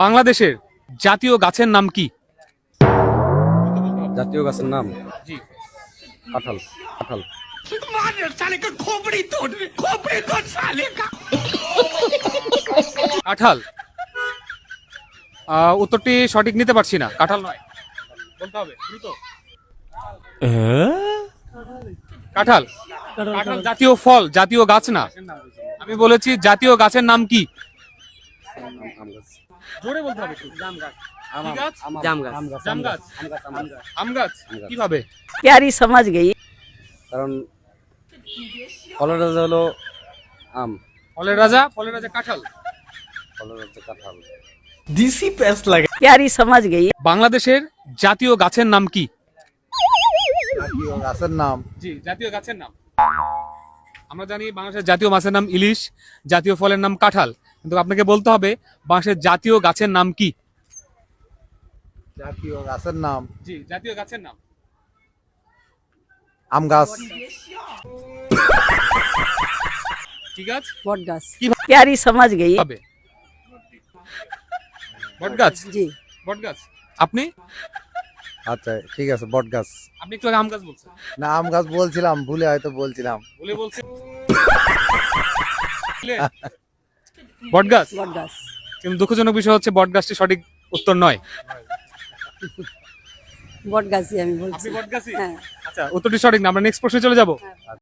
বাংলাদেশের জাতীয় গাছের নাম কি? জাতীয় গাছের নাম? কাঁঠাল। কাঁঠাল। কাঁঠাল। উত্তরটি সঠিক নিতে পারছি না। কাঁঠাল নয়। বলতে হবে দ্রুত। কাঁঠাল। কাঁঠাল জাতীয় ফল জাতীয় গাছ না। আমি বলেছি জাতীয় গাছের নাম কি? জোরে বলতে হবে কীভাবে? সমাজ কারণ ফলের রাজা হলো আম। ফলের রাজা? ফলের রাজা কাঁঠাল। ফলের রাজা কাঁঠাল। ডিসি লাগে। সমাজ বাংলাদেশের জাতীয় গাছের নাম কি? জাতীয় গাছের নাম। জি জাতীয় গাছের নাম। আমরা জানি বাংলাদেশের জাতীয় মাছের নাম ইলিশ জাতীয় ফলের নাম কাঁঠাল। কিন্তু আপনাকে বলতে হবে বাঁশের জাতীয় গাছের নাম কি? জাতীয় গাছের নাম? আম গাছ। হবে জি। আপনি? আচ্ছা ঠিক আছে আপনি আম গাছ বলছেন। আম গাছ বলছিলাম ভুলে হয়তো বলছিলাম। ভুলে বলছিলাম বটগাছ? বটগাছ। কিন্তু দুঃখজনক বিষয় হচ্ছে বটগাছটি সঠিক উত্তর নয়। বটগাছি আমি বলছি। বটগাছি হ্যাঁ। আচ্ছা উত্তরটি সঠিক না আমরা নেক্সট প্রশ্নে চলে যাব। হ্যাঁ।